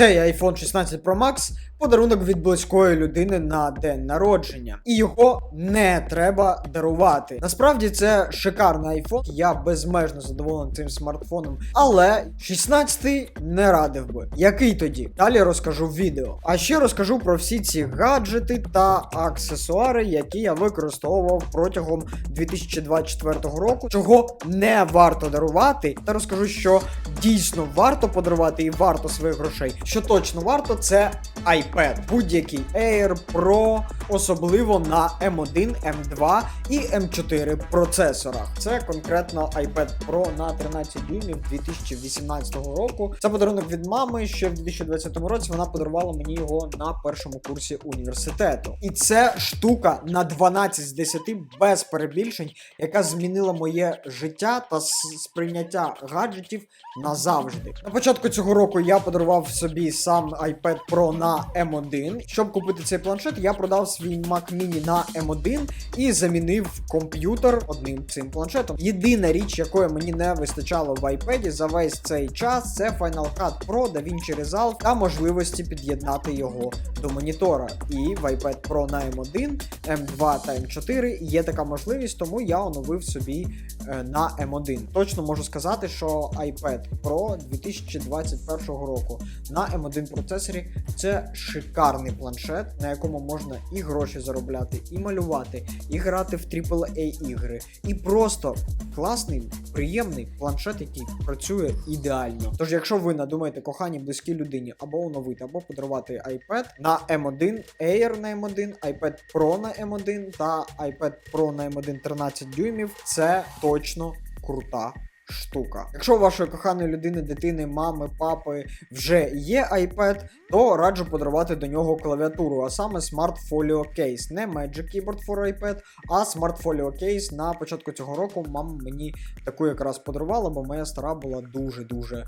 Цей iPhone 16 Pro Max подарунок від близької людини на день народження, і його не треба дарувати. Насправді це шикарний iPhone. Я безмежно задоволений цим смартфоном, але 16 не радив би. Який тоді? Далі розкажу в відео. А ще розкажу про всі ці гаджети та аксесуари, які я використовував протягом 2024 року, чого не варто дарувати, та розкажу, що дійсно варто подарувати і варто своїх грошей. Що точно варто, це iPad. Будь-який Air Pro, особливо на M1, M2 і M4 процесорах. Це конкретно iPad Pro на 13 дюймів 2018 року. Це подарунок від мами. Ще в 2020 році вона подарувала мені його на першому курсі університету. І це штука на 12 з 10 без перебільшень, яка змінила моє життя та сприйняття гаджетів назавжди. На початку цього року я подарував собі сам iPad Pro на M1. Щоб купити цей планшет, я продав свій Mac Mini на M1 і замінив комп'ютер одним цим планшетом. Єдина річ, якої мені не вистачало в iPad за весь цей час, це Final Cut Pro, DaVinci Resolve та можливості під'єднати його до монітора. І в iPad Pro на M1, M2 та M4 є така можливість, тому я оновив собі на M1. Точно можу сказати, що iPad Pro 2021 року на M1 процесорі це шикарний планшет, на якому можна і гроші заробляти, і малювати, і грати в AAA ігри, і просто класний, приємний планшет, який працює ідеально. Тож, якщо ви надумаєте коханій близькій людині або оновити, або подарувати iPad на M1 Air на M1, iPad Pro на M1 та iPad Pro на M1 13 дюймів, це точно крута штука. Якщо у вашої коханої людини, дитини, мами, папи вже є iPad, то раджу подарувати до нього клавіатуру, а саме Smart Folio Case. Не Magic Keyboard for iPad, а Smart Folio Case. На початку цього року мама мені таку якраз подарувала, бо моя стара була дуже-дуже е,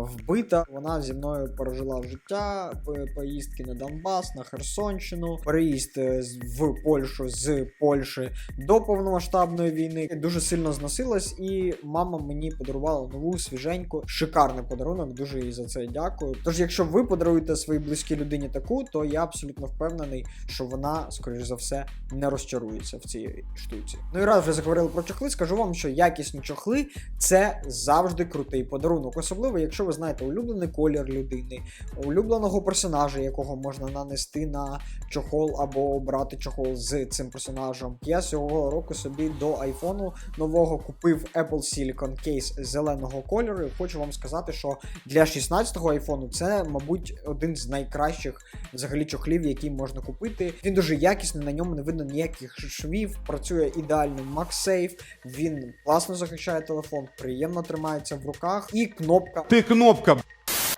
вбита. Вона зі мною пережила життя, по- поїздки на Донбас, на Херсонщину, переїзд е, в Польщу з Польщі до повномасштабної війни. Дуже сильно зносилась, і мама мені подарувала нову свіженьку, шикарний подарунок. Дуже їй за це дякую. Тож, якщо ви подаруєте своїй близькій людині таку, то я абсолютно впевнений, що вона, скоріш за все, не розчарується в цій штуці. Ну і раз вже заговорили про чохли, скажу вам, що якісні чохли це завжди крутий подарунок, особливо якщо ви знаєте улюблений колір людини, улюбленого персонажа, якого можна нанести на чохол або обрати чохол з цим персонажем. Я цього року собі до айфону нового купив Apple Silicon Case зеленого кольору. Хочу вам сказати, що для 16-го айфону це, мабуть, один з найкращих взагалі чохлів, які можна купити. Він дуже якісний, на ньому не видно ніяких швів, працює ідеально MagSafe, він класно захищає телефон, приємно тримається в руках, і кнопка Ти кнопка.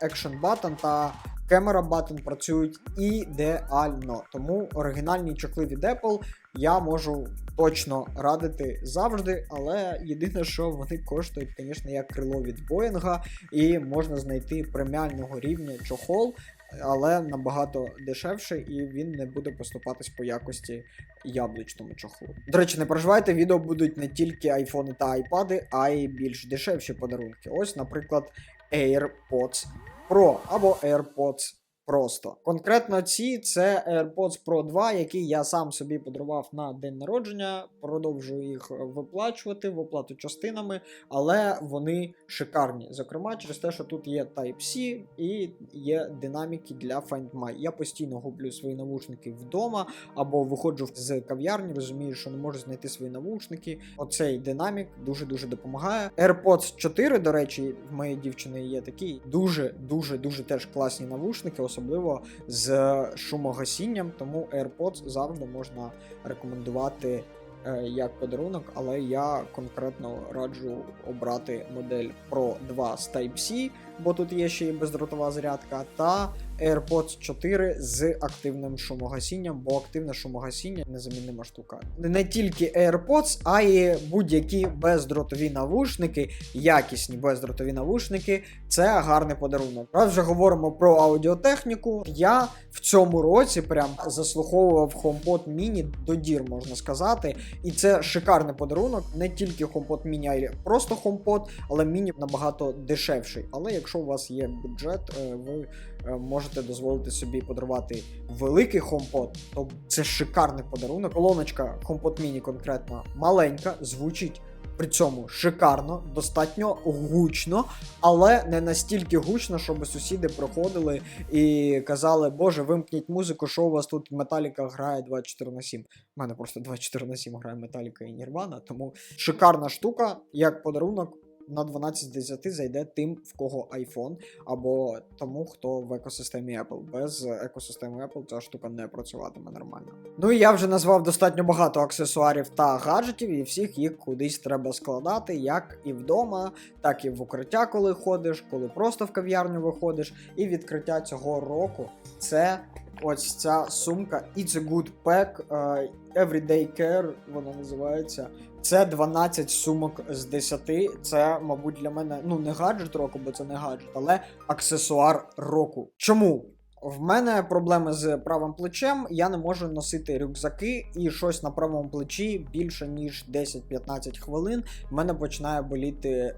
Action Button та Camera Button працюють ідеально. Тому оригінальні чохли від Apple я можу точно радити завжди, але єдине, що вони коштують, звісно, як крило від Боїнга, і можна знайти преміального рівня чохол. Але набагато дешевше, і він не буде поступатись по якості яблучному чохлу. До речі, не переживайте, відео будуть не тільки айфони та айпади, а й більш дешевші подарунки. Ось, наприклад, AirPods Pro або AirPods Просто. Конкретно ці це AirPods Pro 2, які я сам собі подарував на день народження. Продовжую їх виплачувати в оплату частинами, але вони шикарні. Зокрема, через те, що тут є Type-C і є динаміки для Find My. Я постійно гублю свої навушники вдома або виходжу з кав'ярні, розумію, що не можу знайти свої навушники. Оцей динамік дуже-дуже допомагає. AirPods 4, до речі, в моєї дівчини є такі дуже, дуже, дуже теж класні навушники, особливо з шумогасінням. Тому AirPods завжди можна рекомендувати. е, Як подарунок, але я конкретно раджу обрати модель Pro 2 з Type-C, бо тут є ще й бездротова зарядка, та AirPods 4 з активним шумогасінням, бо активне шумогасіння незаміннима штука. Не тільки AirPods, а й будь-які бездротові навушники, якісні бездротові навушники це гарний подарунок. Раз вже говоримо про аудіотехніку. Я в цьому році прям заслуховував HomePod Mini до дір, можна сказати. І це шикарний подарунок. Не тільки HomePod Mini, а й просто HomePod, але Mini набагато дешевший. Але якщо у вас є бюджет, е, ви е, можете дозволити собі подарувати великий HomePod, то це шикарний подарунок. Колоночка HomePod Mini конкретно маленька, звучить. При цьому шикарно, достатньо гучно, але не настільки гучно, щоб сусіди приходили і казали: Боже, вимкніть музику, що у вас тут Металіка грає 24 на 7. У мене просто 24 на 7 грає Металіка і Нірвана, тому шикарна штука, як подарунок. На 12 з 10 зайде тим, в кого iPhone, або тому, хто в екосистемі Apple. Без екосистеми Apple ця штука не працюватиме нормально. Ну і я вже назвав достатньо багато аксесуарів та гаджетів, і всіх їх кудись треба складати, як і вдома, так і в укриття, коли ходиш, коли просто в кав'ярню виходиш. І відкриття цього року це ось ця сумка It's a Good Pack е, Everyday Care, вона називається. Це 12 сумок з 10. Це, мабуть, для мене ну не гаджет року, бо це не гаджет, але аксесуар року. Чому? В мене проблеми з правим плечем, я не можу носити рюкзаки, і щось на правому плечі більше ніж 10-15 хвилин. В мене починає боліти е,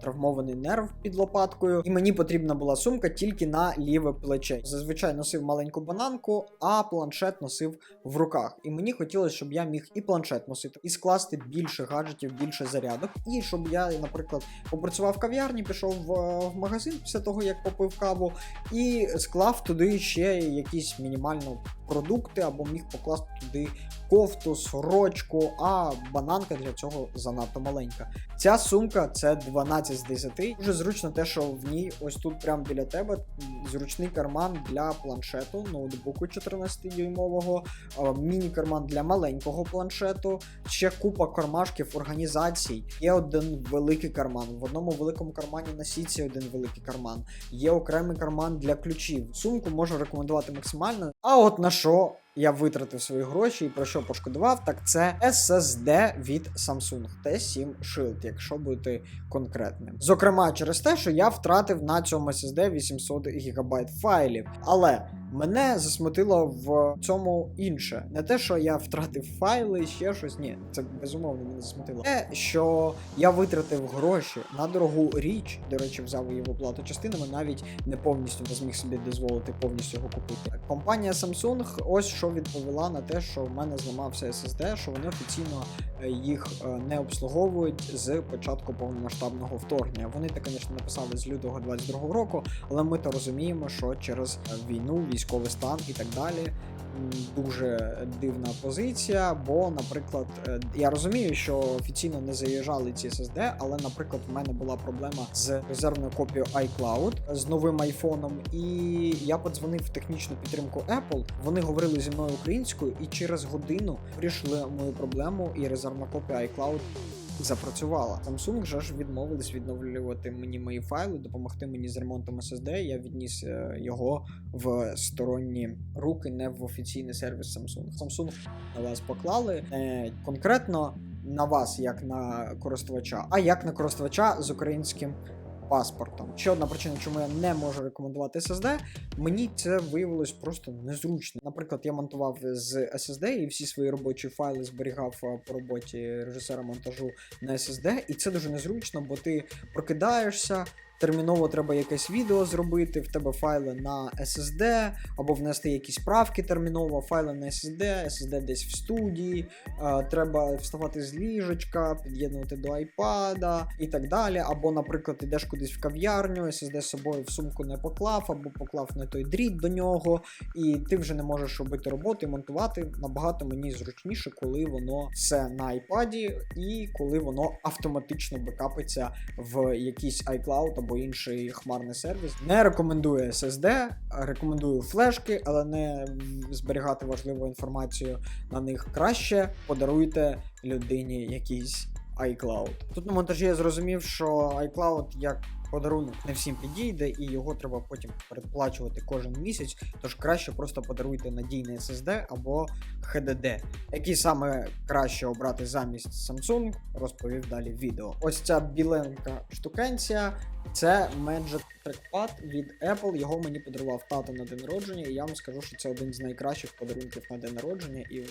травмований нерв під лопаткою, і мені потрібна була сумка тільки на ліве плече. Зазвичай носив маленьку бананку, а планшет носив в руках. І мені хотілося, щоб я міг і планшет носити, і скласти більше гаджетів, більше зарядок. І щоб я, наприклад, попрацював в кав'ярні, пішов в, в магазин після того, як попив каву, і склав туди ще якісь мінімально продукти, або міг покласти туди кофту, сорочку, а бананка для цього занадто маленька. Ця сумка це 12 з 10. Дуже зручно те, що в ній ось тут прямо біля тебе зручний карман для планшету, ноутбуку 14-дюймового, е, міні-карман для маленького планшету, ще купа кармашків організацій. Є один великий карман. В одному великому кармані на сітці один великий карман. Є окремий карман для ключів. Сумку можу рекомендувати максимально. А от на що я витратив свої гроші і про що пошкодував, так це SSD від Samsung T7 Shield, якщо бути конкретним. Зокрема, через те, що я втратив на цьому SSD 800 ГБ файлів. Але мене засмутило в цьому інше. Не те, що я втратив файли, ще щось. Ні, це безумовно мене засмутило. Те, що я витратив гроші на дорогу річ, до речі, взяв її в оплату частинами, навіть не повністю не зміг собі дозволити повністю його купити. Компанія Samsung ось що відповіла на те, що в мене зламався SSD, що вони офіційно е, їх е, не обслуговують з початку повномасштабного вторгнення. Вони так, звісно, написали з лютого 22 року, але ми то розуміємо, що через війну, військовий стан і так далі. Дуже дивна позиція, бо, наприклад, е, я розумію, що офіційно не заїжджали ці SSD, але, наприклад, в мене була проблема з резервною копією iCloud з новим айфоном, і я подзвонив в технічну підтримку Apple. Вони говорили зі мною українською, і через годину вирішили мою проблему, і резервна копія iCloud запрацювала. Samsung же ж відмовились відновлювати мені мої файли, допомогти мені з ремонтом SSD. Я відніс е, його в сторонні руки, не в офіційний сервіс Samsung. Samsung на вас поклали не конкретно на вас, як на користувача, а як на користувача з українським. Паспортом. Ще одна причина, чому я не можу рекомендувати SSD, мені це виявилось просто незручно. Наприклад, я монтував з SSD і всі свої робочі файли зберігав е, по роботі режисера монтажу на SSD, і це дуже незручно, бо ти прокидаєшся. Терміново треба якесь відео зробити, в тебе файли на SSD, або внести якісь правки терміново, файли на SSD, SSD десь в студії, е, треба вставати з ліжечка, під'єднувати до iPad і так далі. Або, наприклад, ідеш кудись в кав'ярню, SSD з собою в сумку не поклав, або поклав не той дріт до нього, і ти вже не можеш робити роботу і монтувати. Набагато мені зручніше, коли воно все на iPad і коли воно автоматично бекапиться в якийсь iCloud або інший хмарний сервіс. Не рекомендую SSD, рекомендую флешки, але не зберігати важливу інформацію на них. Краще подаруйте людині якийсь iCloud. Тут на монтажі я зрозумів, що iCloud як подарунок не всім підійде, і його треба потім передплачувати кожен місяць. Тож краще просто подаруйте надійний SSD або HDD. Який саме краще обрати замість Samsung, розповів далі в відео. Ось ця біленька штукенція Це Magic Trackpad від Apple. Його мені подарував тато на день народження, і я вам скажу, що це один з найкращих подарунків на день народження, і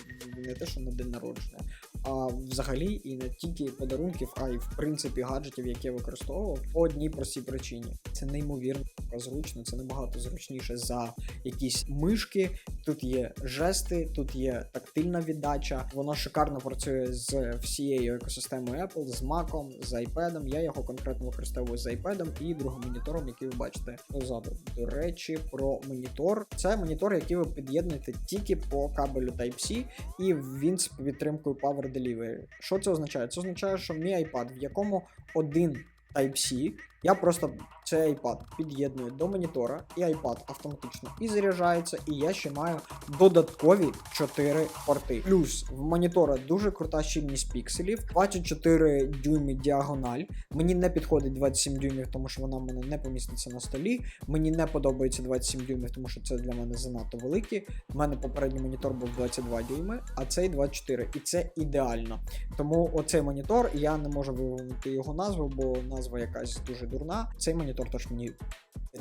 не те, що на день народження, а взагалі і не тільки подарунків, а й в принципі гаджетів, які я використовував по одній простій причині. Це неймовірно зручно, це набагато зручніше за якісь мишки. Тут є жести, тут є тактильна віддача. Воно шикарно працює з всією екосистемою Apple, з Mac, з iPad. Я його конкретно використовую з iPad і другим монітором, який ви бачите позаду. До речі, про монітор. Це монітор, який ви під'єднуєте тільки по кабелю Type-C, і він з підтримкою Power Delivery. Що це означає? Це означає, що мій iPad, в якому один Type-C, я просто цей iPad під'єдную до монітора, і iPad автоматично і заряджається, і я ще маю додаткові 4 порти. Плюс в монітора дуже крута щільність пікселів, 24 дюйми діагональ. Мені не підходить 27 дюймів, тому що вона в мене не поміститься на столі. Мені не подобається 27 дюймів, тому що це для мене занадто великі. У мене попередній монітор був 22 дюйми, а цей 24. І це ідеально. Тому оцей монітор, я не можу вимовити його назву, бо назва якась дуже дурна. Цей монітор теж мені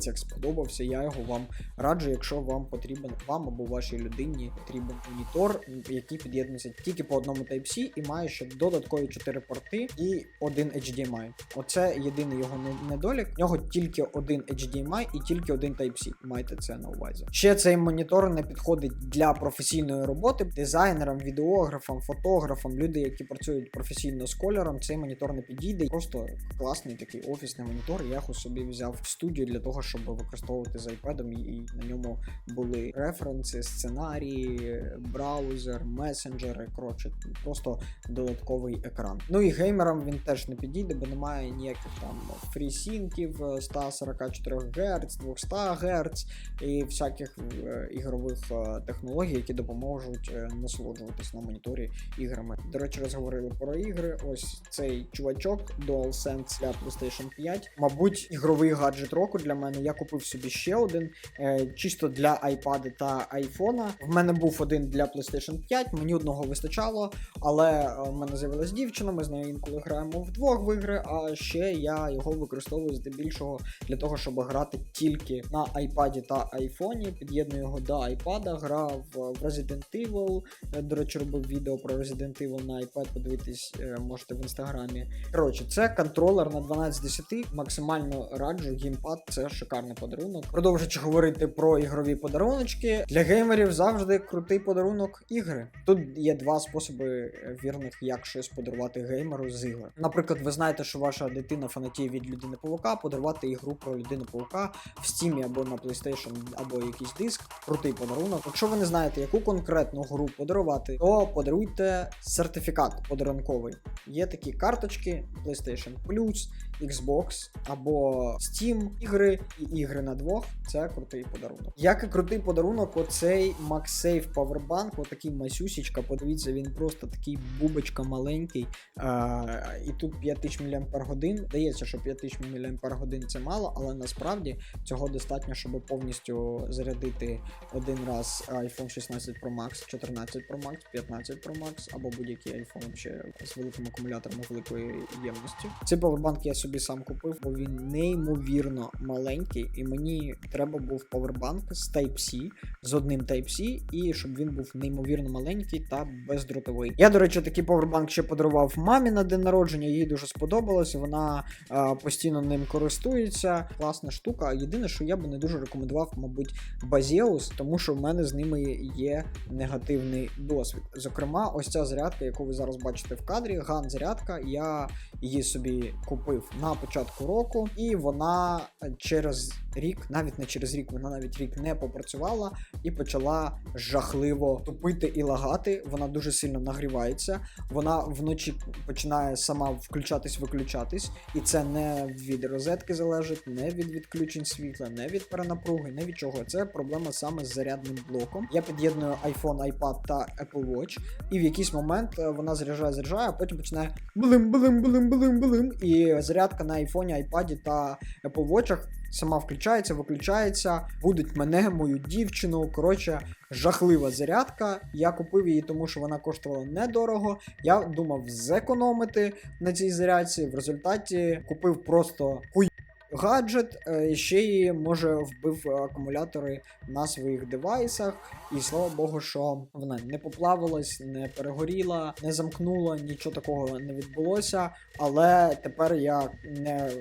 як сподобався. Я його вам раджу, якщо вам потрібен вам або вашій людині потрібен монітор, який під'єднується тільки по одному Type-C і має ще додаткові 4 порти і один HDMI. Оце єдиний його недолік. В нього тільки один HDMI і тільки один Type-C. Майте це на увазі. Ще цей монітор не підходить для професійної роботи. Дизайнерам, відеографам, фотографам, люди, які працюють професійно з кольором, цей монітор не підійде. Просто класний такий офісний монітор. Я його собі взяв в студію для того, щоб використовувати з iPad, і на ньому були референси, сценарії, браузер, месенджери. Коротше, просто додатковий екран. Ну і геймерам він теж не підійде, бо немає ніяких там фрісінків е, 144 Гц, 200 Гц і всяких е, ігрових е, технологій, які допоможуть е, насолоджуватись на моніторі іграми. До речі, розговорили про ігри. Ось цей чувачок DualSense для PlayStation 5. Мабуть, ігровий гаджет року для мене. Я купив собі ще один, е, чисто для iPad та iPhone. В мене був один для PlayStation 5, мені одного вистачало, але е, в мене з'явилась дівчина, ми з нею інколи граємо вдвох в ігри, а ще я його використовую здебільшого для того, щоб грати тільки на iPad та iPhone. Під'єдную його до iPad, грав в Resident Evil. Е, До речі, робив відео про Resident Evil на iPad, подивитись е, можете в інстаграмі. Коротше, це контролер на 12 10, максимально раджу, геймпад це шикарний подарунок. Продовжуючи говорити про ігрові подаруночки, для геймерів завжди крутий подарунок ігри. Тут є два способи е, вірних, як щось подарувати геймеру з ігор. Наприклад, ви знаєте, що ваша дитина фанатіє від людини павука, подарувати ігру про людину павука в Steam або на PlayStation, або якийсь диск. Крутий подарунок. Якщо ви не знаєте, яку конкретну гру подарувати, то подаруйте сертифікат подарунковий. Є такі карточки PlayStation Plus, Xbox або Steam ігри і ігри на двох. Це крутий подарунок. Як і крутий подарунок, оцей MagSafe Powerbank, отакий масюсічка. Подивіться, він просто такий бубочка маленький. А, і тут 5000 мАч. Здається, що 5000 мАч це мало, але насправді цього достатньо, щоб повністю зарядити один раз iPhone 16 Pro Max, 14 Pro Max, 15 Pro Max або будь-який iPhone ще з великим акумулятором і великою ємністю. Цей павербанк я собі сам купив, бо він неймовірно маленький, і мені треба був павербанк з Type-C, з одним Type-C, і щоб він був неймовірно маленький та бездротовий. Я, до речі, такий павербанк ще подарував мамі на день народження, їй дуже сподобалось. Вона е, постійно ним користується. Класна штука. Єдине, що я би не дуже рекомендував, мабуть, Базіус, тому що в мене з ними є негативний досвід. Зокрема, ось ця зарядка, яку ви зараз бачите в кадрі, ган зарядка. Я її собі купив на початку року, і вона через рік, навіть не через рік, вона навіть рік не попрацювала і почала жахливо тупити і лагати. Вона дуже сильно нагрівається. Вона вночі починає сама включатись-виключатись, і це не від розетки залежить, не від відключень світла, не від перенапруги, не від чого. Це проблема саме з зарядним блоком. Я під'єдную iPhone, iPad та Apple Watch, і в якийсь момент е, вона заряджає, заряджає, а потім починає блим, блим, блим, блим, блим. І зарядка на iPhone, iPad та Apple Watch сама включається, виключається, будуть мене, мою дівчину. Коротше, жахлива зарядка. Я купив її, тому що вона коштувала недорого. Я думав зекономити на цій зарядці. В результаті купив просто хуй гаджет, е, ще й може вбив акумулятори на своїх девайсах. І слава Богу, що вона не поплавилась, не перегоріла, не замкнула, нічого такого не відбулося. Але тепер я не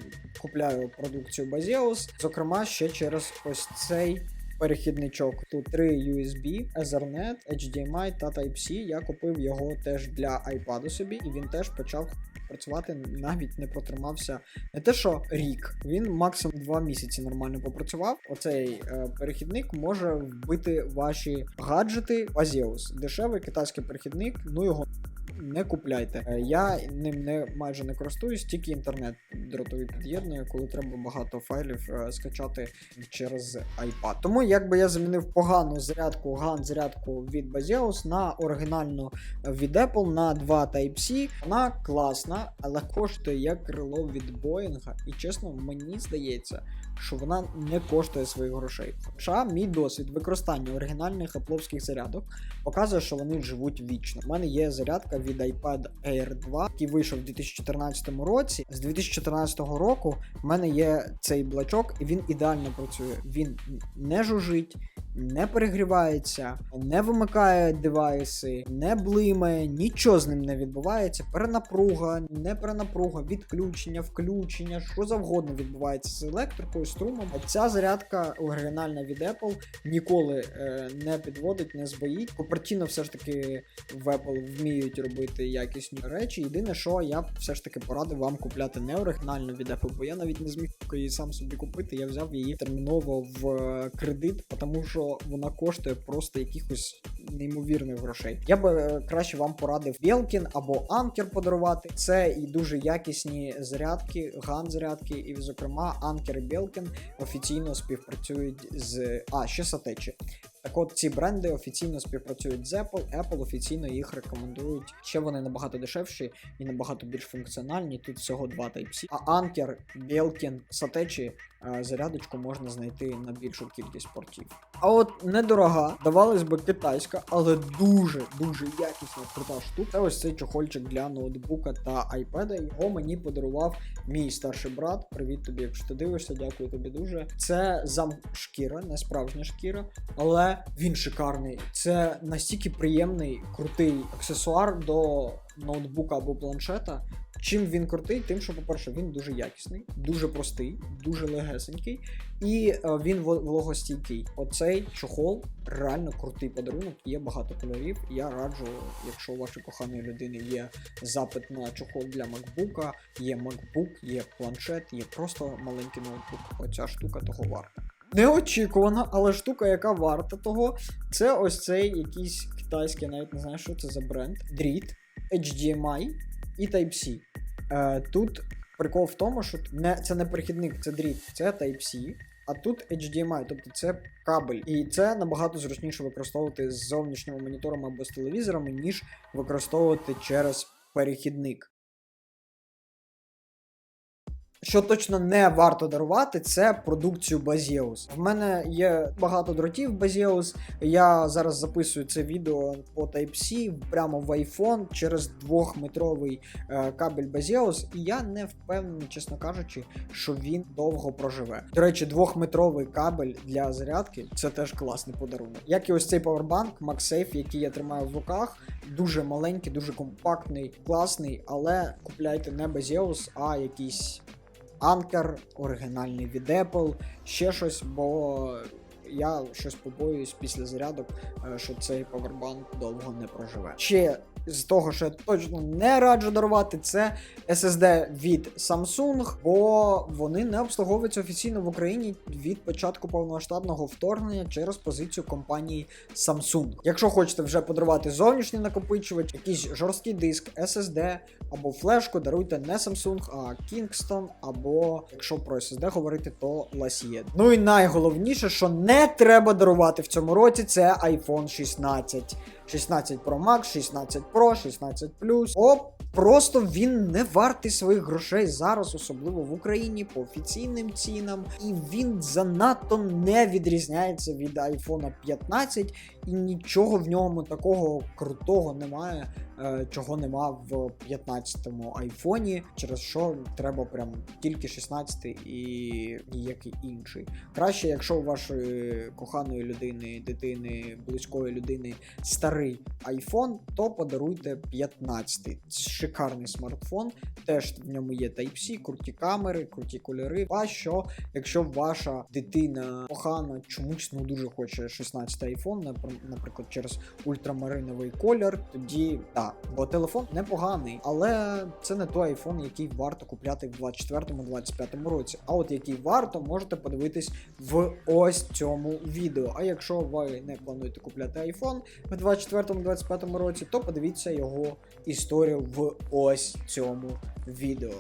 купляю продукцію Bazeus, зокрема ще через ось цей. Перехідничок тут три USB, Ethernet, HDMI та Type-C. Я купив його теж для iPad собі, і він теж почав працювати, навіть не протримався не те, що рік. Він максимум два місяці нормально попрацював. Оцей е, перехідник може вбити ваші гаджети. Азіус. дешевий китайський перехідник. Ну його не купляйте. Е, Я ним не майже не користуюсь, тільки інтернет дротовий під'єднує, коли треба багато файлів е, скачати через iPad. Тому якби я замінив погану зарядку ган зарядку від Bazeus на оригінальну від Apple на 2 Type-C. Вона класна, але коштує як крило від Боїнга. І чесно, мені здається, що вона не коштує своїх грошей. Хоча мій досвід використання оригінальних апловських зарядок показує, що вони живуть вічно. У мене є зарядка від iPad Air 2, який вийшов у 2014 році. З 2014 року в мене є цей блачок, і він ідеально працює. Він не жужить, не перегрівається, не вимикає девайси, не блимає, нічого з ним не відбувається. Перенапруга, не перенапруга, відключення, включення, що завгодно відбувається з електрикою, струмом. А ця зарядка оригінальна від Apple ніколи е, не підводить, не збоїть. Пропорційно все ж таки в Apple вміють робити якісні речі. Єдине, що я все ж таки порадив вам купляти не оригінальну від Apple, бо я навіть не зміг її сам собі купити. Я взяв її терміново в е, кредит, тому що вона коштує просто якихось неймовірних грошей. Я би е, краще вам порадив Белкін або Анкер подарувати. Це і дуже якісні зарядки, ган зарядки, і, зокрема, Анкер і Белкін офіційно співпрацюють з а ще Satechi. Так от ці бренди офіційно співпрацюють з Apple, Apple офіційно їх рекомендують. Ще вони набагато дешевші і набагато більш функціональні. Тут всього два Type-C. А Anker, Belkin, Satechi е, зарядочку можна знайти на більшу кількість портів. А от недорога, давалось би китайська, але дуже дуже якісна крута штука. Це ось цей чохольчик для ноутбука та айпеда. Його мені подарував мій старший брат. Привіт тобі, якщо ти дивишся, дякую тобі дуже. Це зам шкіра, не справжня шкіра, але він шикарний. Це настільки приємний, крутий аксесуар до ноутбука або планшета. Чим він крутий, тим, що, по-перше, він дуже якісний, дуже простий, дуже легесенький, і е, він вологостійкий. Оцей чохол реально крутий подарунок. Є багато кольорів. Я раджу, якщо у вашої коханої людини є запит на чохол для MacBook, є MacBook, є планшет, є просто маленький ноутбук. Оця штука того варта. Неочікувана, але штука, яка варта того, це ось цей якийсь китайський, навіть не знаю, що це за бренд. Дріт, HDMI і Type-C. Е, тут прикол в тому, що не, це не перехідник, це дріт, це Type-C. А тут HDMI, тобто це кабель. І це набагато зручніше використовувати з зовнішніми моніторами або з телевізорами, ніж використовувати через перехідник. Що точно не варто дарувати, це продукцію Bazeus. В мене є багато дротів Bazeus. Я зараз записую це відео по Type-C прямо в iPhone через двохметровий е, кабель Bazeus, і я не впевнений, чесно кажучи, що він довго проживе. До речі, двохметровий кабель для зарядки це теж класний подарунок. Як і ось цей Powerbank MagSafe, який я тримаю в руках, дуже маленький, дуже компактний, класний, але купляйте не Bazeus, а якийсь. Anker, оригінальний від Apple, ще щось, бо я щось побоююсь після зарядок, е, що цей повербанк довго не проживе. Ще з того, що я точно не раджу дарувати, це SSD від Samsung, бо вони не обслуговуються офіційно в Україні від початку повномасштабного вторгнення через позицію компанії Samsung. Якщо хочете вже подарувати зовнішній накопичувач, якийсь жорсткий диск, SSD або флешку, даруйте не Samsung, а Kingston, або якщо про SSD говорити, то Lassie. Ну і найголовніше, що не треба дарувати в цьому році, це iPhone 16. 16 Pro Max, 16 Pro, 16 Plus. Оп, просто він не вартий своїх грошей зараз, особливо в Україні, по офіційним цінам. І він занадто не відрізняється від iPhone 15, і нічого в ньому такого крутого немає. е, чого нема в 15-му айфоні, через що треба прям тільки 16 і ніякий інший. Краще, якщо у вашої коханої людини, дитини, близької людини старий айфон, то подаруйте 15. Це шикарний смартфон. Теж в ньому є Type-C, круті камери, круті кольори. А що, якщо ваша дитина кохана чомусь ну дуже хоче 16 iPhone, напр- наприклад, через ультрамариновий колір, тоді так, бо телефон непоганий, але це не той iPhone, який варто купляти в 24-25 році. А от який варто, можете подивитись в ось цьому відео. А якщо ви не плануєте купляти iPhone в 24-25 році, то подивіться його історію в ось цьому відео.